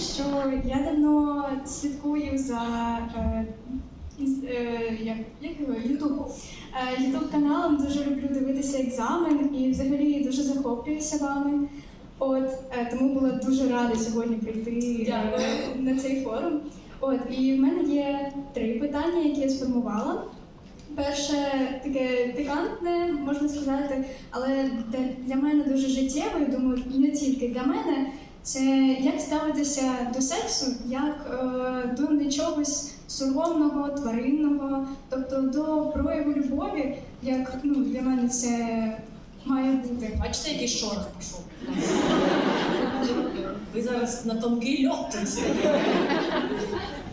сказати, що я давно слідкую за е, інс- е, як, як його Ютуб. Е, Ютуб каналом дуже люблю дивитися екзамен і взагалі дуже захоплююся вами. От е, тому була дуже рада сьогодні прийти е, Дякую. на цей форум. От і в мене є три питання, які я сформувала. Перше таке пікантне, можна сказати, але для- для мене дуже життєво, і думаю, не тільки для мене. Це як ставитися до сексу як е, до не чогось соромного, тваринного, тобто до прояву любові, як ну, для мене це має бути. Бачите, який шорох пішов? Ви зараз на тонкий льот.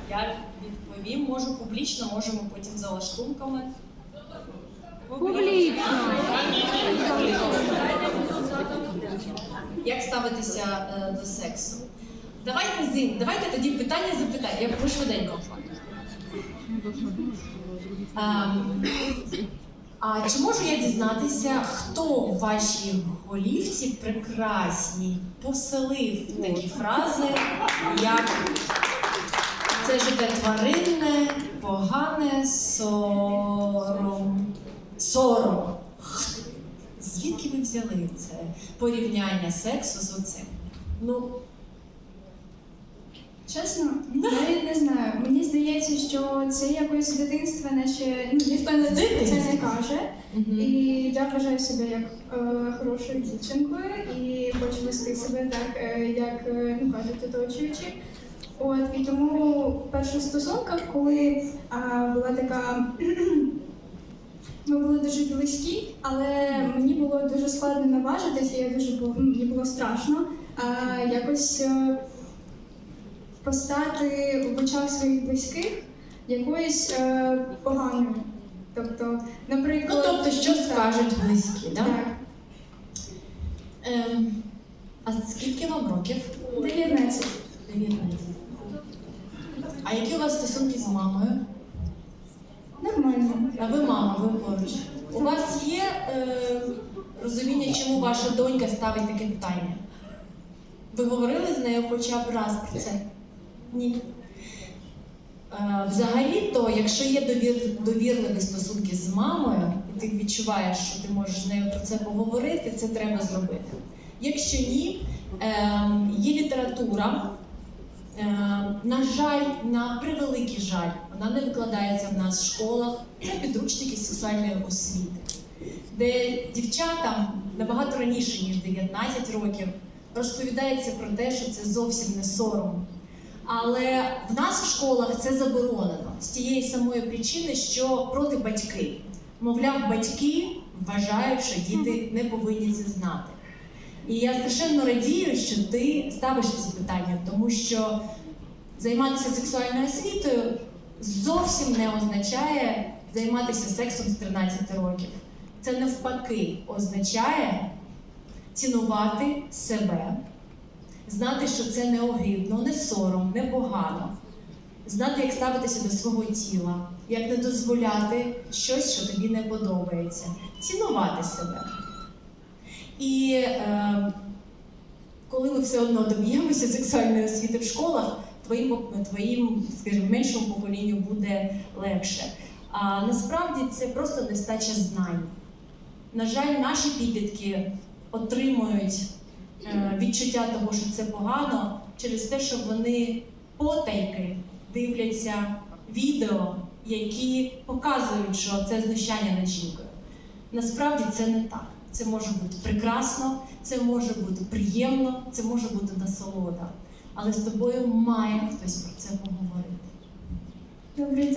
Я відповім, можу публічно, можемо потім за лаштунками. Публічно. Як ставитися е, до сексу? Давайте зим, давайте тоді питання запитання. Я ви швиденько. Ем, а чи можу я дізнатися, хто в вашій голівці прекрасній поселив такі фрази, як це життя тваринне, погане, сором. Сором. Звідки взяли це порівняння сексу з оцим? Ну, Чесно, навіть не знаю. Мені здається, що це якось з дитинства, наче ну, ніхто не це не каже. І я вважаю себе як е, хорошою дівчинкою і хочу вести себе так, е, як е, ну, кажуть оточуючі. От і тому в перших стосунках, коли а, була така. Ми були дуже близькі, але було дуже складно наважитись, і я дуже було, ну, мені було страшно а, якось е, постати в очах своїх близьких якоюсь е, поганою. Тобто, ну наприклад, тобто, що так, скажуть близькі, да? Так, Ем, а скільки вам років? 19. 19. А які у вас стосунки з мамою? Нормально. А ви мама, ви поруч. У вас є е, розуміння, чому ваша донька ставить таке питання? Ви говорили з нею хоча б раз про це? Ні. Е, взагалі-то, якщо є довір, довірливі стосунки з мамою, і ти відчуваєш, що ти можеш з нею про це поговорити, це треба зробити. Якщо ні, е, є література. Е, на жаль, на превеликий жаль, вона не викладається в нас в школах. Це підручники сексуальної освіти, де дівчатам набагато раніше, ніж 19 років, розповідається про те, що це зовсім не сором. Але в нас в школах це заборонено з тієї самої причини, що проти батьки. Мовляв, батьки вважають, що діти не повинні це знати. І я страшенно радію, що ти ставиш ці питання, тому що займатися сексуальною освітою зовсім не означає займатися сексом з 13 років. Це навпаки означає цінувати себе, знати, що це не огидно, не сором, не погано, знати, як ставитися до свого тіла, як не дозволяти щось, що тобі не подобається, цінувати себе. І е, коли ми все одно доб'ємося сексуальної освіти в школах, твоїм, твоїм, скажімо, меншому поколінню буде легше. А насправді це просто нестача знань. На жаль, наші підлітки отримують е, відчуття того, що це погано, через те, що вони потайки дивляться відео, які показують, що це знущання над жінкою. Насправді це не так. Це може бути прекрасно, це може бути приємно, це може бути насолода. Але з тобою має хтось про це поговорити. Добре, дякую.